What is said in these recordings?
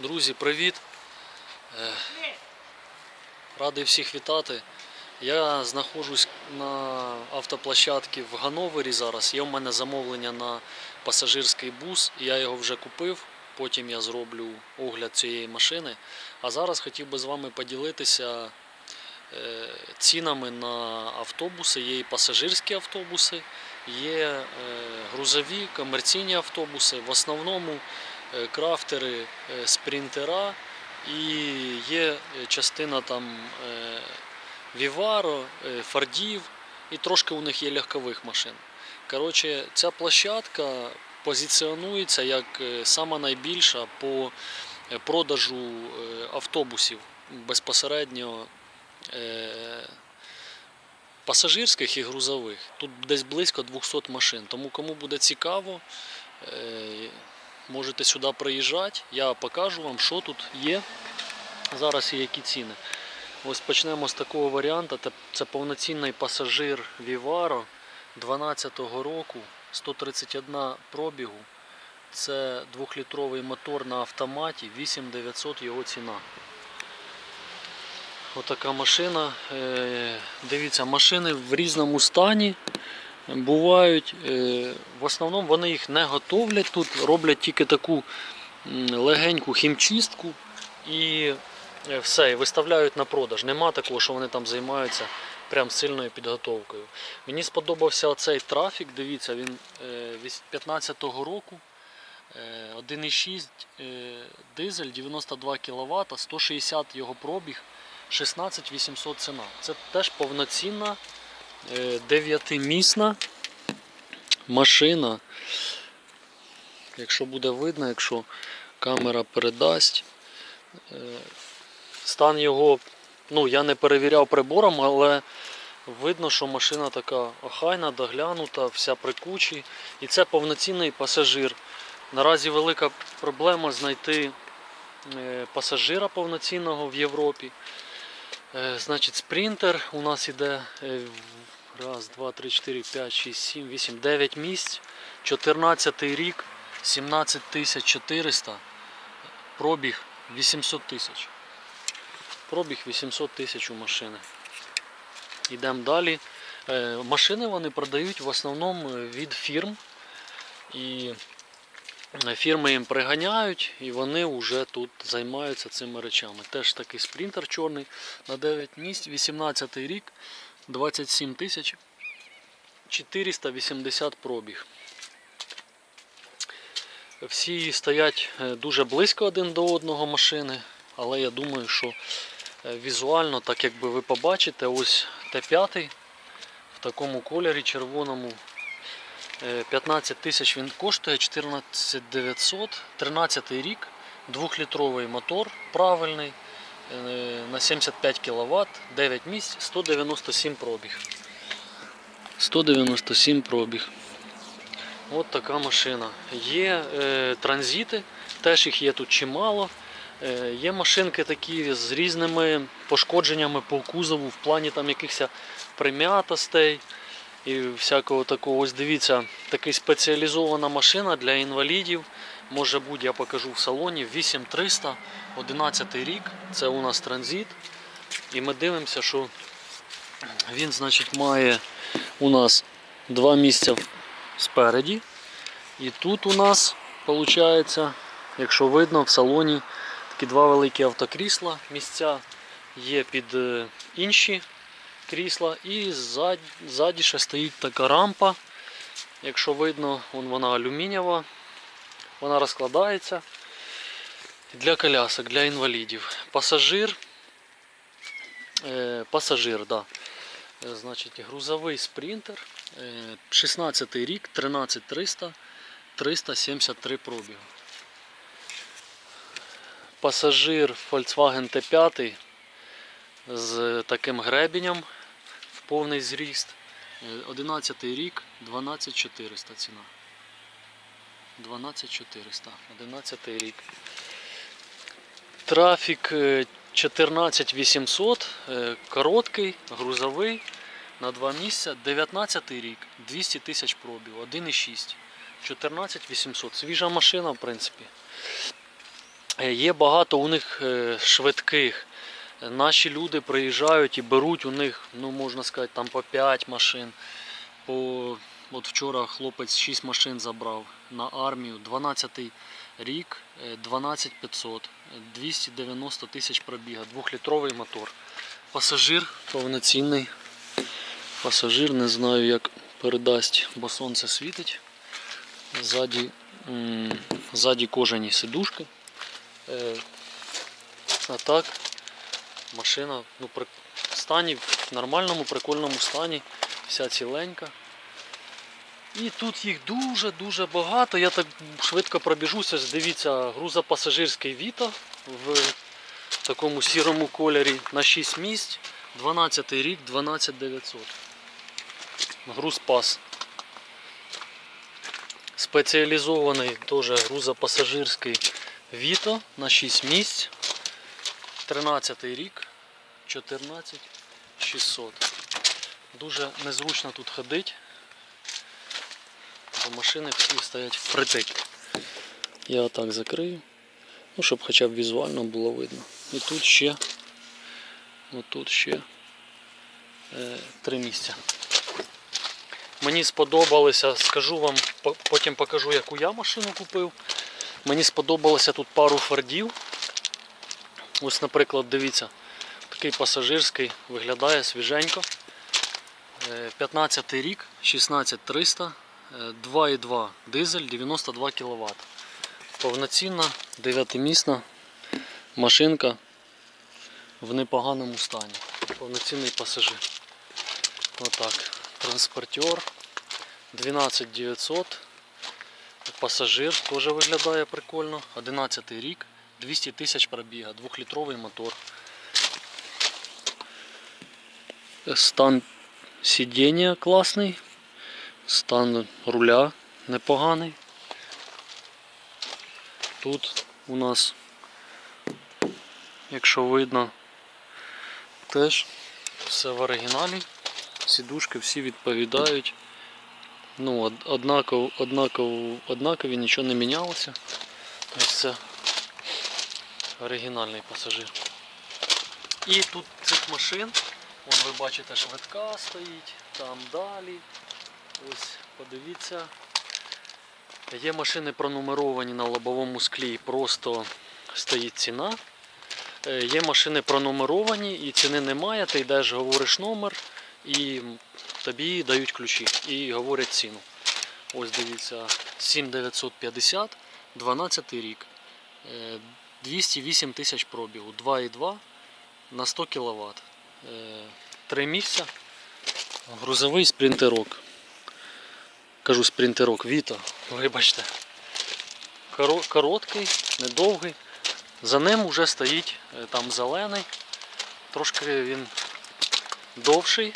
Друзі, привіт! Е, Радий всіх вітати. Я знаходжусь на автоплощадці в Гановері зараз. Є в мене замовлення на пасажирський бус. Я його вже купив. Потім я зроблю огляд цієї машини. А зараз хотів би з вами поділитися е, цінами на автобуси. Є і пасажирські автобуси, є е, грузові комерційні автобуси. В основному крафтери, е, спринтера і є е, частина там е, Віваро, е, Фордів і трошки у них є легкових машин. Коротше, ця площадка позиціонується як е, сама найбільша по е, продажу е, автобусів безпосередньо е, пасажирських і грузових. Тут десь близько 200 машин. Тому кому буде цікаво, е, можете сюди приїжджати. Я покажу вам, що тут є. Зараз і які ціни. Ось почнемо з такого варіанту. Це- повноцінний пасажир Vivaro 12-го року, 131 пробігу. Це 2-літровий мотор на автоматі, 8900 його ціна. Отака машина. Е, Дивіться, машини в різному стані бувають. Е, В основному вони їх не готовлять тут, роблять тільки таку легеньку хімчистку і е, все, і виставляють на продаж. Нема такого, що вони там займаються прям сильною підготовкою. Мені сподобався цей трафік, дивіться, він е, 15-го року. е, 1,6 е, дизель, 92 кВт, 160 його пробіг, 16 800 ціна. Це теж повноцінна 9-місна машина. Якщо буде видно, якщо камера передасть. Е, Стан його, ну я не перевіряв прибором, але видно, що машина така охайна, доглянута, вся при кучі. І це повноцінний пасажир. Наразі велика проблема знайти е, пасажира повноцінного в Європі. Е, Значить, спринтер у нас іде е, раз, два, три, чотири, п'ять, шість, сім, вісім, дев'ять місць. 14 рік, 17 тисяч 400, пробіг 800 тисяч. Пробіг 800 тисяч у машини. Йдемо далі. Е, Машини вони продають в основному від фірм. І е, фірми їм приганяють, і вони вже тут займаються цими речами. Теж такий спринтер чорний на 9 місць, 18 рік, 27 тисяч 480 пробіг. Всі стоять е, дуже близько один до одного машини, але я думаю, що е, візуально, так якби ви побачите, ось Т5 в такому кольорі червоному. Е, 15 тисяч він коштує, 14 900, 13 рік, 2-літровий мотор правильний, е, на 75 кВт, 9 місць, 197 пробіг. 197 пробіг. От така машина. Є е, транзити, теж їх є тут чимало. Е, є машинки такі з різними пошкодженнями по кузову в плані там якихось прим'ятостей і всякого такого. Ось дивіться, така спеціалізована машина для інвалідів. Може бути, я покажу в салоні 8300, 11 рік. Це у нас транзит. І ми дивимося, що він, значить, має у нас два місця спереді. І тут у нас виходить, якщо видно, в салоні такі два великі автокрісла. Місця є під е, інші крісла. І ззаді, ззаді ще стоїть така рампа. Якщо видно, вона алюмінієва. Вона розкладається для колясок, для інвалідів. Пасажир. Е, пасажир, да. Е, Значить, грузовий спринтер. Е, 16 рік, 13300, 373 пробігу. Пасажир Volkswagen T5 з таким гребенем в повний зріст. Е, 11 рік, 12400 ціна. 12400, 11 рік. Трафік е, 14800, е, короткий, грузовий, на два місця, 19 рік, 200 тисяч пробів, 1,6, 14800. Свіжа машина, в принципі. Е, Є багато у них е, швидких. Е, Наші люди приїжджають і беруть у них, ну можна сказати, там по 5 машин. По... От вчора хлопець 6 машин забрав на армію. 12 рік, е, 12500, е, 290 тисяч пробіга, 2-літровий мотор. Пасажир повноцінний. Пасажир не знаю як передасть, бо сонце світить. Ззаді, ззаді кожані сидушки. Е, А так, машина ну, при стані, в нормальному, прикольному стані, вся ціленька. І тут їх дуже-дуже багато. Я так швидко пробіжуся. Дивіться, грузопасажирський Віта в такому сірому кольорі на 6 місць. 12 рік, 12900. Грузпас. Спеціалізований теж грузопасажирський Віто на 6 місць. 13 рік, 14600. Дуже незручно тут ходити, бо машини всі стоять впритик. Я отак закрию, ну, щоб хоча б візуально було видно. І тут ще, отут ще е, три місця. Мені сподобалося, скажу вам, потім покажу, яку я машину купив. Мені сподобалося тут пару фордів. Ось, наприклад, дивіться, такий пасажирський виглядає свіженько. Е, 15 рік, 16300, е, 2,2 дизель, 92 кВт. Повноцінна 9-місна машинка в непоганому стані. Повноцінний пасажир. Отак. Транспортер 12900. Пасажир теж виглядає прикольно. 11 рік, 200 тисяч пробіга, 2-літровий мотор. Стан сидіння класний, стан руля непоганий. Тут у нас, якщо видно, теж все в оригіналі. Сідушки всі відповідають. Ну, однаково, однаково, однакові, нічого не мінялося. Ось це оригінальний пасажир. І тут цих машин, вон ви бачите, швидка стоїть, там далі. Ось, подивіться. Є машини пронумеровані на лобовому склі, просто стоїть ціна. Е, Є машини пронумеровані і ціни немає, ти йдеш, говориш номер і тобі дають ключі і говорять ціну. Ось дивіться, 7950, 12 рік. Е, 208 тисяч пробігу, 2,2 на 100 кВт. Три місця. Грузовий спринтерок. Кажу спринтерок Віта, вибачте. Короткий, недовгий. За ним вже стоїть е, там зелений. Трошки він довший.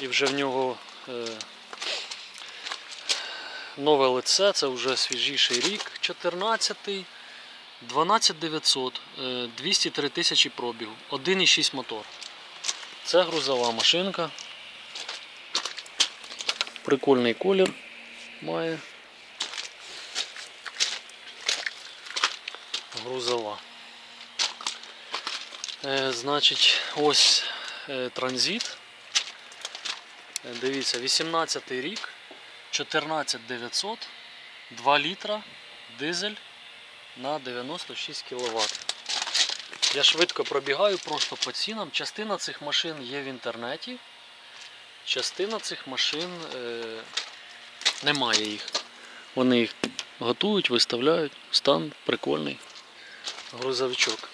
І вже в нього е, нове лице, це вже свіжіший рік, 14-й. 12900, е, 203 тисячі пробігу, 1,6 мотор. Це грузова машинка. Прикольний колір має. Грузова. Е, значить, ось е, транзит. Е, Дивіться, 18 рік, 14900, 2 літра, дизель на 96 кВт. Я швидко пробігаю просто по цінам. Частина цих машин є в інтернеті. Частина цих машин е, немає їх. Вони їх готують, виставляють. Стан прикольний. Грузовичок.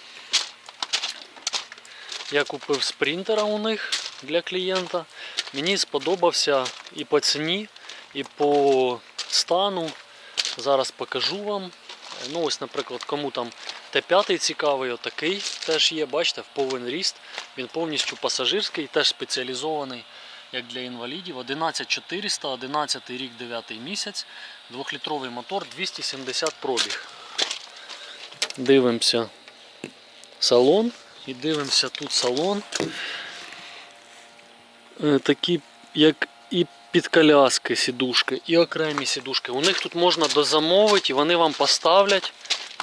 Я купив спринтера у них для клієнта. Мені сподобався і по ціні, і по стану. Зараз покажу вам. Ну ось, наприклад, кому там Т5 цікавий, отакий теж є, бачите, в повен ріст. Він повністю пасажирський, теж спеціалізований, як для інвалідів. 11400, 11 рік, 9 місяць, 2-літровий мотор, 270 пробіг. Дивимося салон і дивимося тут салон. Е, Такі, як і під коляски сідушки, і окремі сідушки. У них тут можна дозамовити, і вони вам поставлять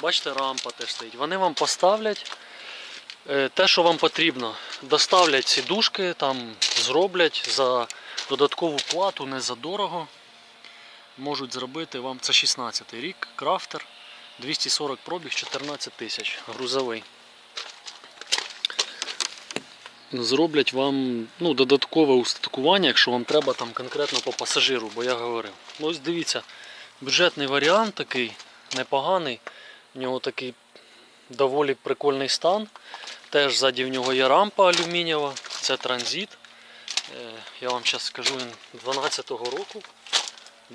Бачите, рампа теж стоїть. Вони вам поставлять е, те, що вам потрібно. Доставлять сідушки, там зроблять за додаткову плату, не за дорого. Можуть зробити вам це 16 рік, крафтер, 240 пробіг, 14 тисяч, грузовий. Зроблять вам ну, додаткове устаткування, якщо вам треба там конкретно по пасажиру, бо я говорив. Ну, ось дивіться, бюджетний варіант такий непоганий. У нього такий доволі прикольний стан. Теж ззаді в нього є рампа алюмінієва, це транзит. Е, Я вам зараз скажу, він 12-го року.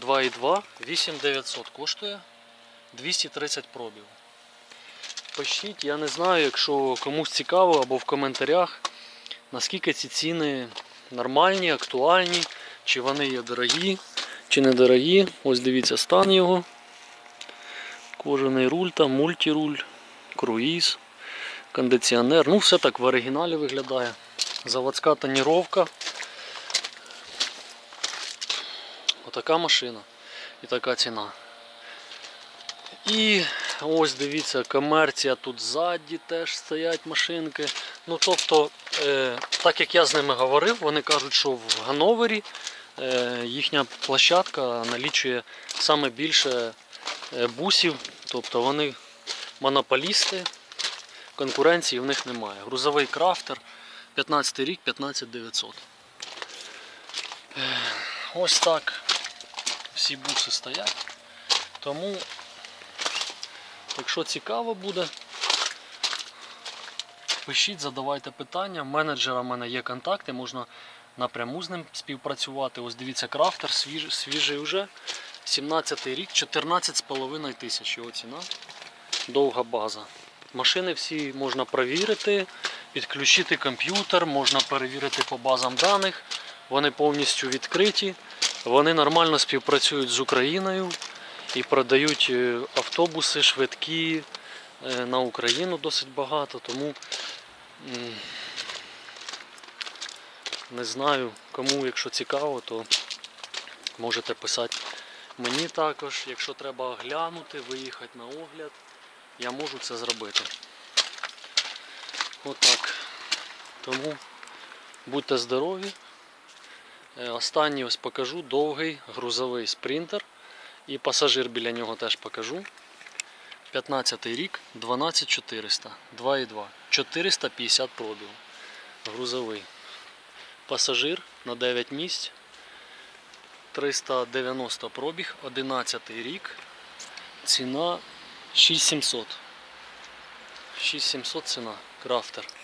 2,2, 8900 коштує 230 пробів. Пишіть, я не знаю, якщо комусь цікаво або в коментарях, наскільки ці ціни нормальні, актуальні, чи вони є дорогі, чи недорогі. Ось дивіться стан його. Кожаний руль там, мультируль, круїз, кондиціонер. Ну, все так в оригіналі виглядає. Заводська тоніровка. Отака машина і така ціна. І ось дивіться, комерція тут ззаді теж стоять машинки. Ну тобто, е, так як я з ними говорив, вони кажуть, що в Гановері е, їхня площадка налічує саме більше е, бусів, тобто вони монополісти, конкуренції в них немає. Грузовий крафтер, 15 рік, 15900. Е, Ось так всі буси стоять. Тому, якщо цікаво буде, пишіть, задавайте питання. Менеджера в мене є контакти, можна напряму з ним співпрацювати. Ось дивіться, крафтер свіж, свіжий вже. 17 рік, 14,5 тисяч його ціна. Довга база. Машини всі можна перевірити, підключити комп'ютер, можна перевірити по базам даних. Вони повністю відкриті. Вони нормально співпрацюють з Україною і продають е, автобуси швидкі е, на Україну досить багато, тому не знаю, кому, якщо цікаво, то можете писати мені також. Якщо треба оглянути, виїхати на огляд, я можу це зробити. Отак. Тому будьте здорові. Е, Останній ось покажу довгий грузовий спринтер. І пасажир біля нього теж покажу. 15 рік, 12400, 2,2, 450 пробів. Грузовий. Пасажир на 9 місць. 390 пробіг, 11 рік. Ціна 6700. 6700 ціна. Крафтер.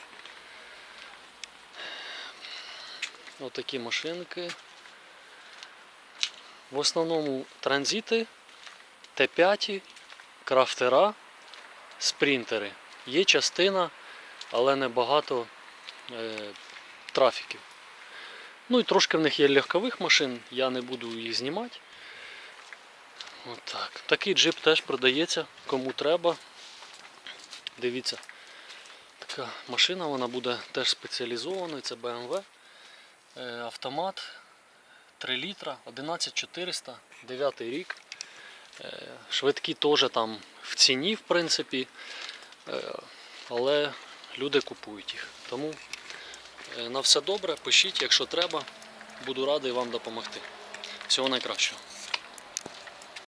Отакі машинки. В основному транзити, Т5, крафтера, спринтери. Є частина, але не багато е, трафіків. Ну і трошки в них є легкових машин, я не буду їх знімати. Отак. Такий джип теж продається, кому треба. Дивіться, така машина, вона буде теж спеціалізованою, це BMW. Е, Автомат 3 літра, 11400, 9 рік. Е, Швидкі теж там в ціні, в принципі, Е, але люди купують їх. Тому на все добре, пишіть, якщо треба, буду радий вам допомогти. Всього найкращого.